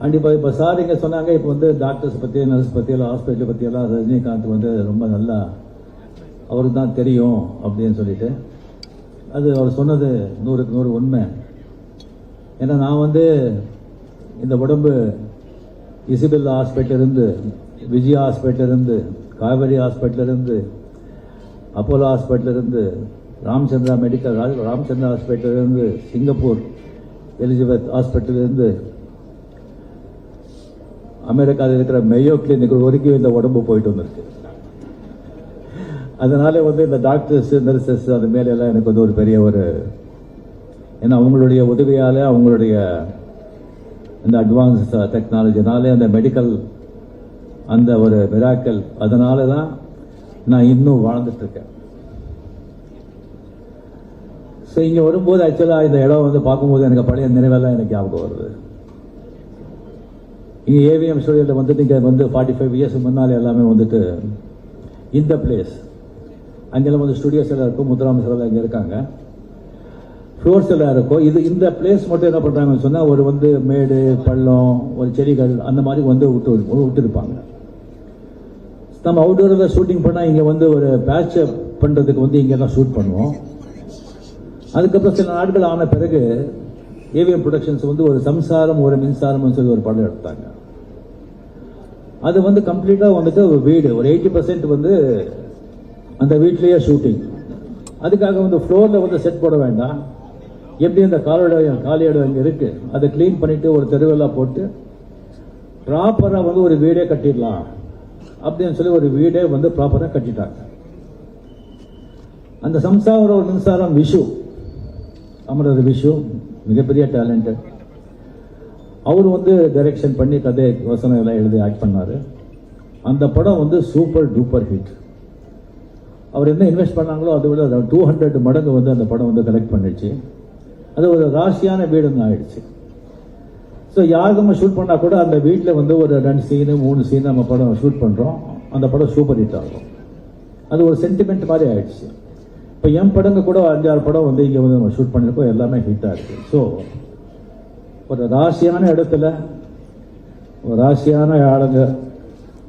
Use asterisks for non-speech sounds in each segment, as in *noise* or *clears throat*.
And இப்போ இப்போ sir இங்கே சொன்னாங்க இப்போ வந்து டாக்டர்ஸ் பற்றி நர்ஸ் பற்றியெல்லாம் ஹாஸ்பிட்டல் பற்றியெல்லாம் ரஜினிகாந்த் வந்து ரொம்ப நல்லா அவருக்கு தான் தெரியும் அப்படின்னு சொல்லிட்டு. அது அவர் சொன்னது நூறுக்கு நூறு உண்மை. ஏன்னா நான் வந்து இந்த உடம்பு இசிபில் ஹாஸ்பிட்டல் இருந்து விஜயா இருந்து காவேரி ஹாஸ்பிட்டல் இருந்து அப்போலோ ஹாஸ்பிட்டல் இருந்து ராமச்சந்திரா மெடிக்கல் ராமச்சந்திரா ஹாஸ்பிட்டல் இருந்து சிங்கப்பூர் எலிசபெத் ஹாஸ்பிட்டல் இருந்து அமெரிக்காவில் இருக்கிற மெய்யோ கிளினிக் வரைக்கும் இந்த உடம்பு போயிட்டு வந்திருக்கு அதனால வந்து இந்த டாக்டர்ஸ் நர்சஸ் அது மேலெல்லாம் எனக்கு வந்து ஒரு பெரிய ஒரு ஏன்னா அவங்களுடைய உதவியால் அவங்களுடைய இந்த அட்வான்ஸ் டெக்னாலஜினால அந்த மெடிக்கல் அந்த ஒரு மிராக்கல் அதனால தான் நான் இன்னும் வாழ்ந்துட்டு இருக்கேன் ஸோ இங்கே வரும்போது ஆக்சுவலாக இந்த இடம் வந்து பார்க்கும்போது எனக்கு பழைய நினைவெல்லாம் எனக்கு ஞாபகம் வருது. இங்கே ஏவிஎம் ஸ்டூடியோவில் வந்துட்டு இங்கே வந்து ஃபார்ட்டி ஃபைவ் இயர்ஸ் முன்னால் எல்லாமே வந்துட்டு இந்த பிளேஸ் அங்கெல்லாம் வந்து ஸ்டுடியோஸ் எல்லாம் இருக்கும் முத்துராம சார் இங்கே இருக்காங்க. ஃப்ளோர்ஸ் எல்லாம் இருக்கும். இது இந்த பிளேஸ் மட்டும் என்ன பண்ணுறாங்கன்னு சொன்னால் ஒரு வந்து மேடு பள்ளம் ஒரு செடிகள் அந்த மாதிரி வந்து விட்டு விட்டுருப்பாங்க. நம்ம அவுட்டோரில் ஷூட்டிங் பண்ணால் இங்கே வந்து ஒரு பேட்ச் பண்ணுறதுக்கு வந்து இங்கே தான் ஷூட் பண்ணுவோம். அதுக்கப்புறம் சில நாட்கள் ஆன பிறகு ஏவிஎம் ப்ரொடக்ஷன்ஸ் வந்து ஒரு சம்சாரம் ஒரு மின்சாரம்னு சொல்லி ஒரு படம் எடுத்தாங்க. அது வந்து கம்ப்ளீட்டாக வந்துட்டு ஒரு வீடு ஒரு எயிட்டி பர்சன்ட் வந்து அந்த வீட்லேயே ஷூட்டிங் அதுக்காக வந்து ஃப்ளோரில் வந்து செட் போட வேண்டாம். எப்படி அந்த காலோட காலி இடம் இங்கே இருக்கு அதை க்ளீன் பண்ணிட்டு ஒரு தெருவெல்லாம் போட்டு ப்ராப்பராக வந்து ஒரு வீடே கட்டிடலாம். அப்படின்னு சொல்லி ஒரு வீடே வந்து ப்ராப்பராக கட்டிட்டாங்க. அந்த சம்சாரம் ஒரு மின்சாரம் விஷு. அமரர் விஷு. மிகப்பெரிய டேலண்ட் அவர் வந்து டைரக்ஷன் பண்ணி கதை வசனம் எல்லாம் எழுதி ஆக்ட் பண்ணார். அந்த படம் வந்து சூப்பர் டூப்பர் ஹிட் அவர் என்ன இன்வெஸ்ட் பண்ணாங்களோ அதை விட டூ ஹண்ட்ரட் மடங்கு வந்து அந்த படம் வந்து கலெக்ட் பண்ணிடுச்சு. அது ஒரு ராசியான வீடுன்னு ஆயிடுச்சு. ஸோ யாரும் ஷூட் பண்ணால் கூட அந்த வீட்டில் வந்து ஒரு ரெண்டு சீனு மூணு சீன் நம்ம படம் ஷூட் பண்ணுறோம் அந்த படம் சூப்பர் ஹிட் ஆகும். அது ஒரு சென்டிமெண்ட் மாதிரி ஆயிடுச்சு. இப்போ என் படங்க கூட அஞ்சாறு படம் வந்து இங்கே வந்து நம்ம ஷூட் பண்ணியிருக்கோம். எல்லாமே ஹிட்டாக இருக்குது ஸோ ஒரு ராசியான இடத்துல ஒரு ராசியான ஆளுங்க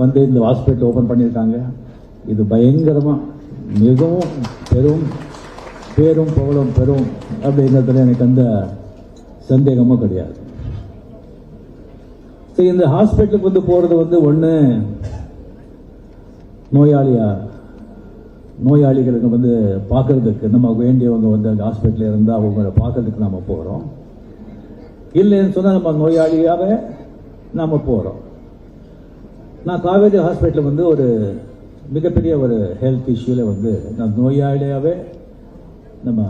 வந்து இந்த ஹாஸ்பிட்டல் ஓப்பன் பண்ணியிருக்காங்க. இது பயங்கரமாக மிகவும் பெரும் பேரும் புகழும் பெரும் அப்படிங்கிறதுல எனக்கு அந்த சந்தேகமும் கிடையாது. சரி இந்த ஹாஸ்பிட்டலுக்கு வந்து போகிறது வந்து ஒன்று நோயாளியாக நோயாளிகளுக்கு வந்து பார்க்கறதுக்கு நம்ம வேண்டியவங்க வந்து அங்கே ஹாஸ்பிட்டலில் இருந்தால் அவங்கள பார்க்கறதுக்கு நம்ம போகிறோம் இல்லைன்னு சொன்னால் நம்ம நோயாளியாகவே நாம் போகிறோம் நான் காவேரி ஹாஸ்பிட்டலில் வந்து ஒரு மிகப்பெரிய ஒரு ஹெல்த் இஷ்யூவில் வந்து நான் நோயாளியாகவே நம்ம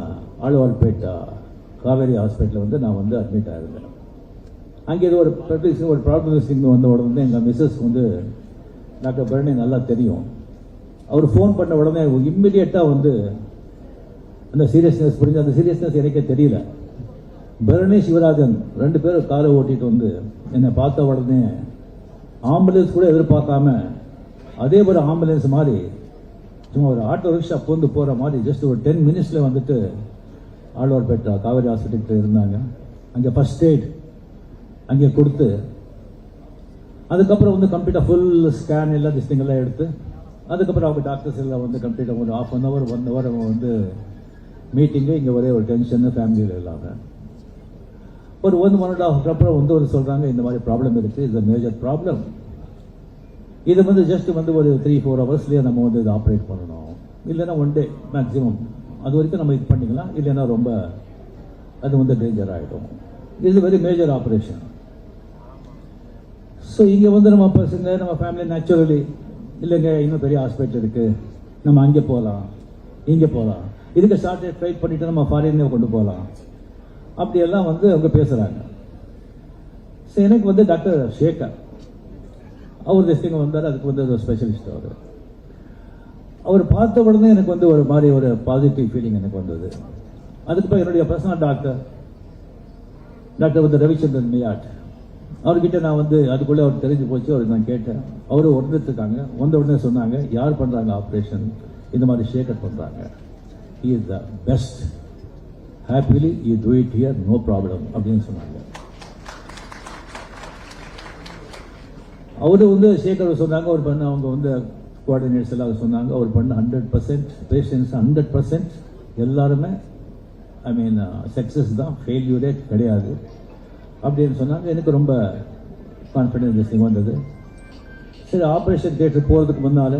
ஆழ்வார்பேட்டா காவேரி ஹாஸ்பிட்டலில் வந்து நான் வந்து அட்மிட் ஆகிருந்தேன் அங்கே இது ஒரு ப்ராக்டிஸ் ஒரு ப்ராப்ளம் வந்த உடனே எங்கள் மிஸ்ஸஸ் வந்து டாக்டர் பரணி நல்லா தெரியும். அவர் ஃபோன் பண்ண உடனே இம்மிடியட்டாக வந்து அந்த சீரியஸ்னஸ் புரிஞ்சு அந்த சீரியஸ்னஸ் எனக்கே தெரியல. பரணி சிவராஜன் ரெண்டு பேரும் காரை ஓட்டிட்டு வந்து என்னை பார்த்த உடனே ஆம்புலன்ஸ் கூட எதிர்பார்க்காம அதே ஒரு ஆம்புலன்ஸ் மாதிரி சும்மா ஒரு ஆட்டோ ரிக்ஷா பூந்து போகிற மாதிரி ஜஸ்ட் ஒரு டென் மினிட்ஸில் வந்துட்டு ஆழ்வார்பேட்டா காவேரி ஹாஸ்பிட்டல் இருந்தாங்க. அங்கே ஃபர்ஸ்ட் எய்ட் அங்கே கொடுத்து அதுக்கப்புறம் வந்து கம்ப்ளீட்டாக ஃபுல் ஸ்கேன் எல்லாம் திஸ்திங்கெல்லாம் எடுத்து அதுக்கப்புறம் அவங்க டாக்டர்ஸ் எல்லாம் வந்து கம்ப்ளீட்டாக ஒரு half an hour one hour அவங்க வந்து மீட்டிங்கு இங்கே ஒரே ஒரு டென்ஷன் ஃபேமிலியில் இல்லாமல் ஒரு ஒன் ஒன் அண்ட் ஹாஃப் அப்புறம் வந்து ஒரு சொல்கிறாங்க இந்த மாதிரி ப்ராப்ளம் இருக்குது இது மேஜர் ப்ராப்ளம் இது வந்து ஜஸ்ட் வந்து ஒரு த்ரீ ஃபோர் ஹவர்ஸ்லேயே நம்ம வந்து இதை ஆப்ரேட் பண்ணணும். இல்லைன்னா ஒன் டே மேக்ஸிமம் அது வரைக்கும் நம்ம இது பண்ணிக்கலாம். இல்லைன்னா ரொம்ப அது வந்து டேஞ்சர் ஆகிடும் இது வெரி மேஜர் ஆப்ரேஷன் ஸோ இங்கே வந்து நம்ம பசங்க நம்ம ஃபேமிலி நேச்சுரலி இல்லைங்க இன்னும் பெரிய ஹாஸ்பிட்டல் இருக்குது நம்ம அங்கே போகலாம் இங்கே போகலாம் இதுக்கு ஷார்ட் ஃபைட் பண்ணிட்டு நம்ம ஃபாரினே கொண்டு போகலாம் அப்படியெல்லாம் வந்து அவங்க பேசுகிறாங்க ஸோ எனக்கு வந்து டாக்டர் ஷேகர் அவர் திஸ்டிங்க வந்தார். அதுக்கு வந்து ஒரு ஸ்பெஷலிஸ்ட் அவர். அவர் பார்த்த உடனே எனக்கு வந்து ஒரு மாதிரி ஒரு பாசிட்டிவ் ஃபீலிங் எனக்கு வந்தது. அதுக்கப்புறம் என்னுடைய பர்சனல் டாக்டர் டாக்டர் வந்து ரவிச்சந்திரன் மியாட். அவர்கிட்ட நான் வந்து அதுக்குள்ளே அவர் தெரிஞ்சு போச்சு அவர் நான் கேட்டேன். அவரும் உடனே வந்த உடனே சொன்னாங்க யார் பண்ணுறாங்க ஆப்ரேஷன் இந்த மாதிரி ஷேக்கர் பண்ணுறாங்க is the best happily you do it here no problem அப்படின்னு சொன்னாங்க. அவரு வந்து சேகர் சொன்னாங்க அவர் பண்ண அவங்க வந்து கோஆர்டினேட்ஸ் எல்லாம் சொன்னாங்க. அவர் பண்ண hundred percent patients hundred percent எல்லாருமே ஐ மீன் சக்ஸஸ் தான் ஃபெயில்யூரே கிடையாது. அப்படின்னு சொன்னாங்க. எனக்கு ரொம்ப கான்ஃபிடென்ஸ் வந்தது. சரி ஆப்ரேஷன் தேட்டர் போகிறதுக்கு முன்னால்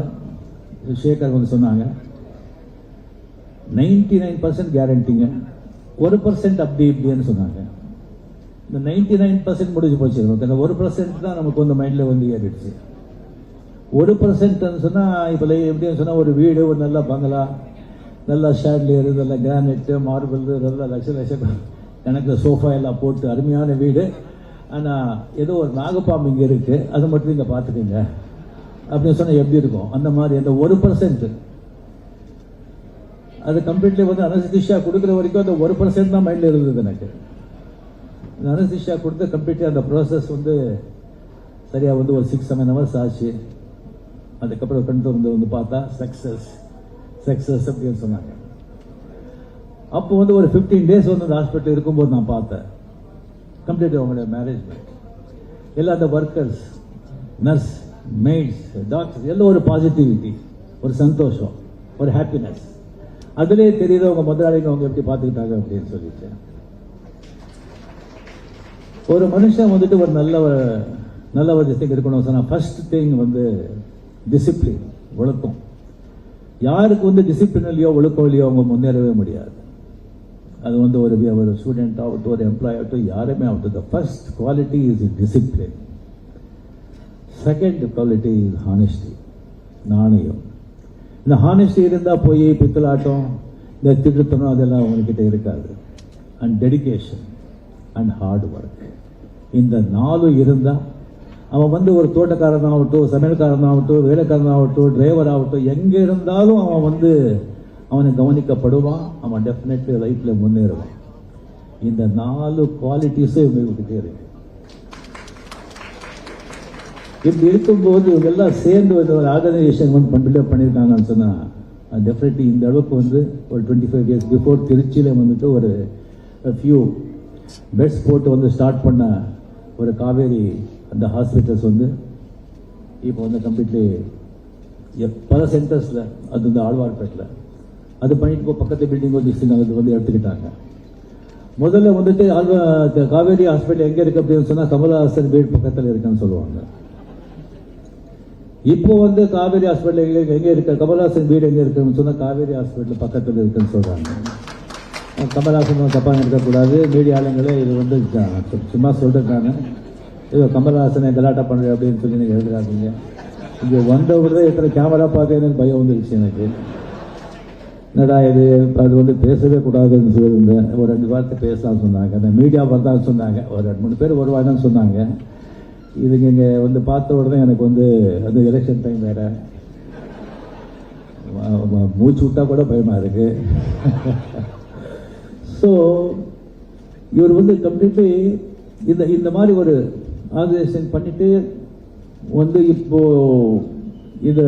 ஷேகர் வந்து சொன்னாங்க நைன்டி நைன் பர்சன்ட் கேரண்டிங்க ஒரு பர்சன்ட் அப்படி இப்படின்னு சொன்னாங்க. இந்த நைன்டி நைன் பர்சன்ட் முடிஞ்சு போச்சு. நமக்கு அந்த ஒரு பர்சன்ட் தான் நமக்கு வந்து மைண்டில் வந்து ஏறிடுச்சு. ஒரு பர்சன்ட்னு சொன்னால் இப்போ எப்படின்னு சொன்னால் ஒரு வீடு ஒரு நல்ல பங்களா நல்ல ஷேட்லேயர் நல்ல கிரானைட்டு மார்பிள் நல்ல லட்ச லட்சம் கணக்கில் சோஃபா எல்லாம் போட்டு அருமையான வீடு. ஆனால் ஏதோ ஒரு நாகப்பாம்பு இங்கே இருக்குது அதை மட்டும் நீங்கள் பார்த்துக்கோங்க. அப்படின்னு சொன்னால் எப்படி இருக்கும்? அந்த மாதிரி அந்த ஒரு பர்சன்ட் அது கம்ப்ளீட்லி வந்து அனசிஷா கொடுக்குற வரைக்கும் அந்த ஒரு பர்சன்ட் தான் மைண்டில் இருந்தது எனக்கு. அந்த அனஸ்திஷா கொடுத்து கம்ப்ளீட்லி அந்த ப்ராசஸ் வந்து சரியாக வந்து ஒரு சிக்ஸ் செவன் ஹவர்ஸ் ஆச்சு. அதுக்கப்புறம் ஃப்ரெண்ட் வந்து வந்து பார்த்தா சக்ஸஸ் சக்ஸஸ் அப்படின்னு சொன்னாங்க. அப்போ வந்து ஒரு ஃபிஃப்டீன் டேஸ் வந்து அந்த ஹாஸ்பிட்டல் இருக்கும்போது நான் பார்த்தேன். கம்ப்ளீட் அவங்களுடைய மேனேஜ்மெண்ட் எல்லா அந்த ஒர்க்கர்ஸ் நர்ஸ் மெய்ட்ஸ் டாக்டர்ஸ் எல்லாம் ஒரு பாசிட்டிவிட்டி ஒரு சந்தோஷம் ஒரு ஹாப்பினஸ் அதுலேயே தெரியுது அவங்க முதலாளிங்க அவங்க எப்படி பார்த்துக்கிட்டாங்க அப்படின்னு சொல்லிட்டு. ஒரு மனுஷன் வந்துட்டு ஒரு நல்ல ஒரு- நல்ல ஒரு திசைக்கு இருக்கணும் சொன்னா ஃபர்ஸ்ட் திங் வந்து டிசிப்ளின் ஒழுக்கம். யாருக்கு வந்து டிசிப்ளின் இல்லையோ ஒழுக்கம் இல்லையோ அவங்க முன்னேறவே முடியாது. அது வந்து ஒரு ஒரு ஸ்டூடெண்ட் ஆகட்டும் ஒரு எம்ப்ளாய் ஆகட்டும் யாருமே ஆகட்டும் the first quality is discipline second quality is honesty நாணயம். இந்த ஹானஸ்டி இருந்தால் போய் பித்தலாட்டம் இந்த திருத்தனம் அதெல்லாம் அவங்கக்கிட்ட இருக்காது. And dedication and hard work இந்த நாலு இருந்தால் அவன் வந்து ஒரு தோட்டக்காரன் ஆகட்டும் சமையல்காரன் ஆகட்டும் வேலைக்காரன் ஆகட்டும் டிரைவர் ஆகட்டும் எங்கே இருந்தாலும் அவன் வந்து அவனை கவனிக்கப்படுவான் அவன் டெஃபினெட்லி லைஃப்பில் முன்னேறுவான். இந்த நாலு குவாலிட்டிஸும் இவங்ககிட்ட இருக்கு இப்படி இருக்கும்போது இவங்க எல்லாம் சேர்ந்து வந்து ஒரு ஆர்கனைசேஷன் வந்து பில்டப் பண்ணியிருக்காங்கன்னு சொன்னால் டெஃபினெட்லி இந்த அளவுக்கு வந்து ஒரு டுவெண்ட்டி ஃபைவ் இயர்ஸ் பிஃபோர் திருச்சியில் வந்துட்டு ஒரு ஃபியூ பெட்ஸ் போட்டு வந்து ஸ்டார்ட் பண்ண ஒரு காவேரி அந்த ஹாஸ்பிட்டல்ஸ் வந்து இப்போ வந்து கம்ப்ளீட்லி பல சென்டர்ஸில் அது வந்து ஆழ்வார்பேட்டில் அது பண்ணிட்டு இப்போ பக்கத்து பில்டிங் வந்து அது வந்து எடுத்துக்கிட்டாங்க. முதல்ல வந்துட்டு ஆழ்வா காவேரி ஹாஸ்பிட்டல் எங்கே இருக்கு அப்படின்னு சொன்னால் கமலஹாசன் வீடு பக்கத்தில் இருக்குன்னு சொல்லுவாங்க. இப்போ வந்து காவேரி ஹாஸ்பிட்டல் எங்கே இருக்க இருக்கு? கமலஹாசன் வீடு எங்கே இருக்குன்னு சொன்னால் காவேரி ஹாஸ்பிட்டல் பக்கத்தில் இருக்குன்னு சொல்கிறாங்க கமலஹாசன் தப்பாக இருக்கக்கூடாது மீடியாளுங்களே இது வந்து சும்மா சொல்லிருக்காங்க. ஐயோ கமல்ஹாசனை கலாட்டா பண்ணுற அப்படின்னு சொல்லி நீங்கள் எழுதுறாதீங்க. இங்கே வந்த உடனே எத்தனை கேமரா பார்த்தேன்னு எனக்கு பயம் வந்துருச்சு எனக்கு. என்னடா இது? அது வந்து பேசவே கூடாதுன்னு சொல்லியிருந்தேன் ஒரு ரெண்டு வார்த்தை பேசலாம் சொன்னாங்க. அந்த மீடியா பார்த்தா சொன்னாங்க. ஒரு ரெண்டு மூணு பேர் வருவாங்கன்னு சொன்னாங்க. இதுங்க இங்கே வந்து பார்த்த உடனே எனக்கு வந்து அது எலெக்ஷன் டைம் வேற. மூச்சு விட்டா கூட பயமா இருக்கு. ஸோ இவர் வந்து கம்ப்ளீட்லி இந்த இந்த மாதிரி ஒரு ஆர்கனைசேஷன் பண்ணிட்டு வந்து இப்போ இது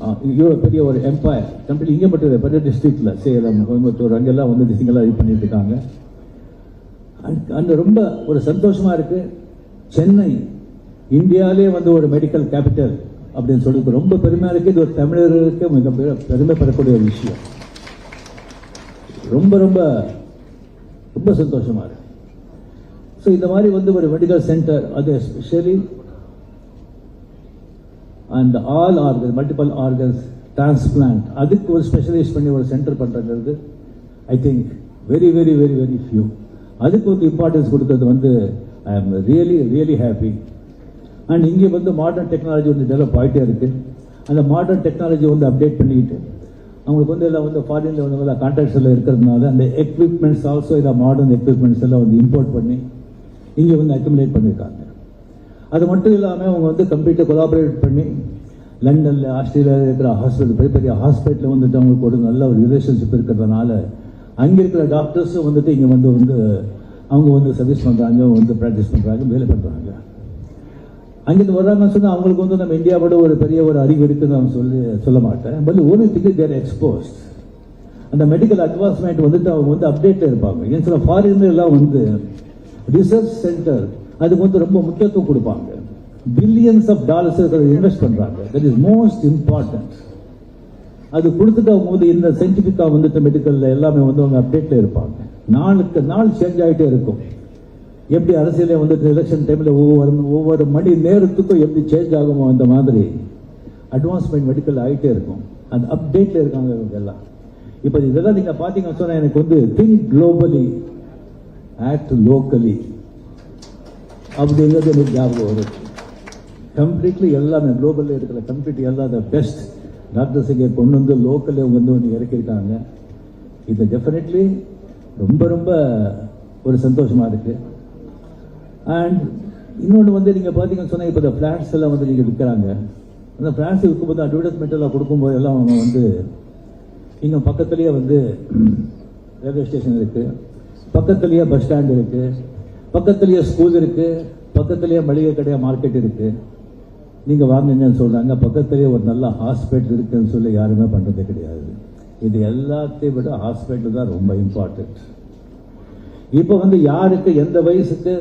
Uh, இவ்வளோ பெரிய ஒரு எம்பையர் கம்ப்ளீட் இங்கே மட்டும் இல்லை பெரிய டிஸ்ட்ரிக்டில் சேலம் கோயம்புத்தூர் அங்கெல்லாம் வந்து திசைங்களாக இது பண்ணிட்டு இருக்காங்க. அங்க- அங்க ரொம்ப ஒரு சந்தோஷமா இருக்கு. சென்னை இந்தியாவிலே வந்து ஒரு மெடிக்கல் கேபிட்டல் அப்படின்னு சொல்லிட்டு ரொம்ப பெருமையாக இருக்குது இது ஒரு தமிழர்களுக்கு மிக பெருமைப்படக்கூடிய ஒரு விஷயம். ரொம்ப ரொம்ப ரொம்ப சந்தோஷமாக இருக்குது ஸோ இந்த மாதிரி வந்து ஒரு மெடிக்கல் சென்டர் அது especially and all organ multiple organs transplant அதுக்கு ஒரு ஸ்பெஷலைஸ் பண்ணி ஒரு சென்டர் பண்ணுறது I think very very very very few அதுக்கு வந்து இம்பார்ட்டன்ஸ் கொடுத்தது வந்து I am really really happy and இங்கே வந்து மாடர்ன் டெக்னாலஜி வந்து டெவலப் ஆகிட்டே இருக்குது அந்த மாடர்ன் டெக்னாலஜி வந்து அப்டேட் பண்ணிக்கிட்டு அவங்களுக்கு வந்து எல்லாம் வந்து ஃபாரின்ல வந்து கான்ட்ராக்ட்ஸ் எல்லாம் இருக்கிறதுனால அந்த எக்யூப்மெண்ட்ஸ் ஆல்சோ இதை மாடர்ன் எக்யூப்மெண்ட்ஸ் எல்லாம் வந்து இம்போர்ட் பண்ணி இங்கே வந்து அக்குமுலேட் பண்ணியிருக்காங்க. அது மட்டும் இல்லாமல் அவங்க வந்து கம்ப்ளீட்டாக கொலாபரேட் பண்ணி லண்டனில் ஆஸ்திரேலியாவில் இருக்கிற ஹாஸ்பிட்டல் பெரிய பெரிய ஹாஸ்பிட்டலில் வந்துட்டு அவங்களுக்கு ஒரு நல்ல ஒரு ரிலேஷன்ஷிப் இருக்கிறதுனால அங்கே இருக்கிற டாக்டர்ஸும் வந்துட்டு இங்கே வந்து வந்து அவங்க வந்து சர்வீஸ் பண்ணுறாங்க வந்து ப்ராக்டிஸ் பண்ணுறாங்க வேலை பண்ணுறாங்க அங்கேருந்து வர்றாங்கன்னு சொன்னால் அவங்களுக்கு வந்து நம்ம இந்தியாவோட ஒரு பெரிய ஒரு அறிவு இருக்குன்னு நான் சொல்லி சொல்ல மாட்டேன். பட் ஒரு திக்கு தேர் எக்ஸ்போஸ்ட் அந்த மெடிக்கல் அட்வான்ஸ்மெண்ட் வந்துட்டு அவங்க வந்து அப்டேட்டில் இருப்பாங்க. ஏன் சில ஃபாரின்ல எல்லாம் வந்து ரிசர்ச் சென்டர் அதுக்கு வந்து ரொம்ப முக்கியத்துவம் கொடுப்பாங்க. பில்லியன்ஸ் ஆஃப் டாலர்ஸ் இன்வெஸ்ட் பண்றாங்க. தட் இஸ் மோஸ்ட் இம்பார்ட்டன்ட் அது கொடுத்துட்டு அவங்க வந்து இந்த சயின்டிபிக்கா வந்துட்டு மெடிக்கல்ல எல்லாமே வந்து அவங்க அப்டேட்ல இருப்பாங்க. நாளுக்கு நாள் சேஞ்ச் ஆகிட்டே இருக்கும். எப்படி அரசியலே வந்துட்டு எலெக்ஷன் டைம்ல ஒவ்வொரு ஒவ்வொரு மணி நேரத்துக்கும் எப்படி சேஞ்ச் ஆகுமோ அந்த மாதிரி அட்வான்ஸ்மெண்ட் மெடிக்கல் ஆகிட்டே இருக்கும். அந்த அப்டேட்ல இருக்காங்க இவங்க எல்லாம். இப்போ இதெல்லாம் நீங்க பாத்தீங்கன்னு சொன்னா எனக்கு வந்து திங்க் குளோபலி ஆக்ட் லோக்கலி அப்படிங்கிறது எனக்கு ஞாபகம் வரும் கம்ப்ளீட்லி எல்லாமே குளோபலில் இருக்கிற கம்ப்ளீட் எல்லாம் த பெஸ்ட் டாக்டர்ஸ் இங்கே கொண்டு வந்து லோக்கல்லே அவங்க வந்து வந்து இறக்கியிருக்காங்க. இது டெஃபினெட்லி ரொம்ப ரொம்ப ஒரு சந்தோஷமாக இருக்கு. அண்ட் இன்னொன்று வந்து நீங்கள் பார்த்தீங்கன்னு சொன்னால் இப்போ இந்த ஃப்ளாட்ஸ் எல்லாம் வந்து நீங்கள் விற்கிறாங்க. அந்த ஃப்ளாட்ஸ் விற்கும்போது அட்வர்டைஸ்மெண்ட் எல்லாம் கொடுக்கும்போது எல்லாம் அவங்க வந்து இங்கே பக்கத்துலேயே வந்து *clears throat* ரயில்வே ஸ்டேஷன் இருக்குது பக்கத்துலேயே பஸ் ஸ்டாண்ட் இருக்குது பக்கத்துலேயே ஸ்கூல் இருக்கு பக்கத்துலேயே மளிகை கடையாக மார்க்கெட் இருக்கு. நீங்க வாங்குங்கன்னு சொல்றாங்க. பக்கத்துலேயே ஒரு நல்ல ஹாஸ்பிட்டல் இருக்குன்னு சொல்லி யாருமே பண்றது கிடையாது. இது எல்லாத்தையும் விட ஹாஸ்பிட்டல் தான் ரொம்ப இம்பார்ட்டன்ட் இப்போ வந்து யாருக்கு எந்த வயசுக்கு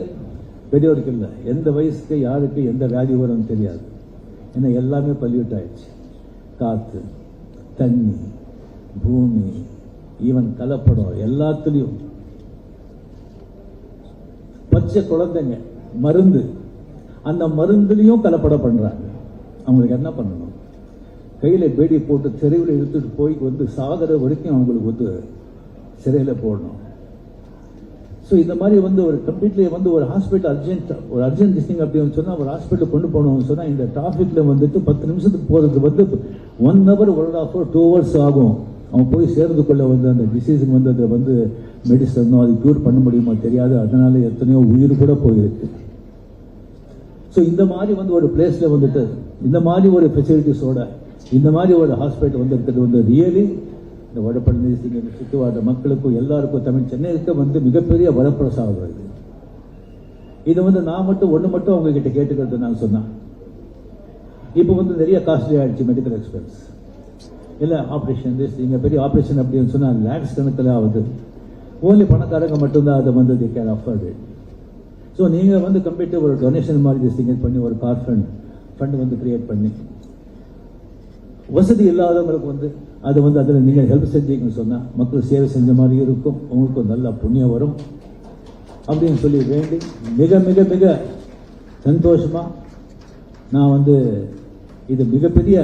பெரியவருக்கு இல்லை எந்த வயசுக்கு யாருக்கு எந்த வியாதி வரும்னு தெரியாது. ஏன்னா எல்லாமே பல்யூட் ஆயிடுச்சு காத்து தண்ணி பூமி ஈவன் கலப்படம் எல்லாத்துலேயும் பச்சை குழந்தைங்க மருந்து அந்த மருந்துலையும் கலப்படம் பண்றாங்க. அவங்களுக்கு என்ன பண்ணணும்? கையில பேடி போட்டு தெருவில் இழுத்துட்டு போய் வந்து சாகர வரைக்கும் அவங்களுக்கு வந்து சிறையில போடணும். ஸோ இந்த மாதிரி வந்து ஒரு கம்ப்ளீட்லி வந்து ஒரு ஹாஸ்பிட்டல் அர்ஜென்ட் ஒரு அர்ஜென்ட் திங் அப்படின்னு சொன்னா ஒரு ஹாஸ்பிட்டல் கொண்டு போகணும்னு சொன்னா இந்த டிராஃபிக்கில் வந்துட்டு பத்து நிமிஷத்துக்கு போறது வந்து one hour one half two hours ஆகும். அவன் போய் சேர்ந்துக்குள்ளே வந்து அந்த டிசீஸுக்கு வந்து அதை வந்து மெடிசனோ அது க்யூர் பண்ண முடியுமோ தெரியாது. அதனால எத்தனையோ உயிர் கூட போயிருக்கு. ஸோ இந்த மாதிரி வந்து ஒரு பிளேஸில் வந்துட்டு இந்த மாதிரி ஒரு ஃபெசிலிட்டிஸோட இந்த மாதிரி ஒரு ஹாஸ்பிட்டல் வந்து இருக்கிறது வந்து ரியலி இந்த வடபழனி சுற்றுவாட மக்களுக்கும் எல்லாருக்கும் தமிழ் சென்னைக்கு வந்து மிகப்பெரிய வரப்பிரசாதம் இது இது வந்து நான் மட்டும் ஒன்று மட்டும் அவங்க கிட்ட கேட்டுக்கிறது நான் சொன்னேன். இப்போ வந்து நிறைய காஸ்ட்லி ஆயிடுச்சு மெடிக்கல் எக்ஸ்பென்ஸ் இல்லை ஆப்ரேஷன் நீங்கள் பெரிய ஆப்ரேஷன் அப்படின்னு சொன்னால் லேக்ஸ் கணக்கில் ஆகுது. ஓன்லி பணக்காரங்க மட்டும்தான் அதை வந்து தி கேர் அஃபோர்டு ஸோ நீங்கள் வந்து கம்ப்ளீட்டாக ஒரு டொனேஷன் மாதிரி டிஸ்டிங்கேட் பண்ணி ஒரு கார் ஃபண்ட் ஃபண்ட் வந்து கிரியேட் பண்ணி. வசதி இல்லாதவங்களுக்கு வந்து அது வந்து அதில் நீங்கள் ஹெல்ப் செஞ்சீங்கன்னு சொன்னால் மக்கள் சேவை செஞ்ச மாதிரி இருக்கும் உங்களுக்கு நல்ல புண்ணியம் வரும். அப்படின்னு சொல்லி வேண்டி மிக மிக மிக சந்தோஷமாக நான் வந்து இது மிகப்பெரிய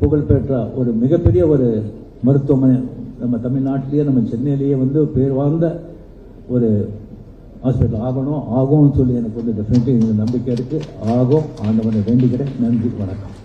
புகழ்பெற்ற ஒரு மிகப்பெரிய ஒரு மருத்துவமனை. நம்ம தமிழ்நாட்டிலேயே நம்ம சென்னையிலேயே வந்து பேர் வாழ்ந்த ஒரு ஹாஸ்பிட்டல் ஆகணும். ஆகும்னு சொல்லி எனக்கு வந்து டெஃபினெட்லி நம்பிக்கை இருக்குது ஆகும். ஆண்டவனை வேண்டிக்கிறேன் நன்றி. வணக்கம்.